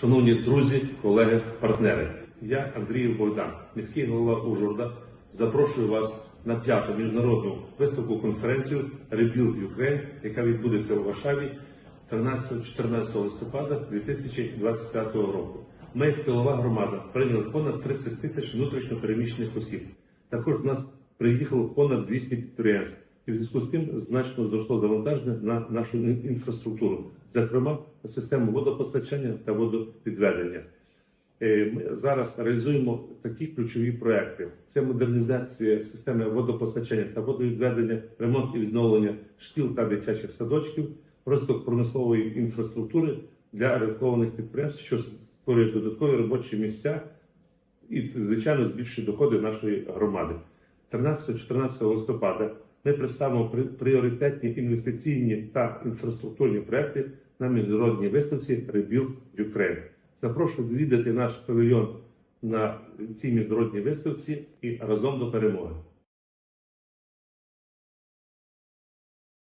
Шановні друзі, колеги, партнери, я Андрій Богдан, міський голова Ужгорода. Запрошую вас на п'яту міжнародну виставку конференцію Rebuild Ukraine, яка відбудеться у Варшаві 13-14 листопада 2025 року. Ми, як тилова громада, прийняли понад 30 тисяч внутрішньо переміщених осіб. Також до нас приїхало понад 200 підприємств. І в зв'язку з тим значно зросло завантаження на нашу інфраструктуру, зокрема систему водопостачання та водовідведення. Е, Ми зараз реалізуємо такі ключові проекти: це модернізація системи водопостачання та водовідведення, ремонт і відновлення шкіл та дитячих садочків, розвиток промислової інфраструктури для орієнтованих підприємств, що створює додаткові робочі місця і, звичайно, збільшує доходи нашої громади. 13-14 листопада ми представимо пріоритетні інвестиційні та інфраструктурні проекти на міжнародній виставці Rebuild Ukraine. Запрошую відвідати наш павільйон на цій міжнародній виставці і разом до перемоги.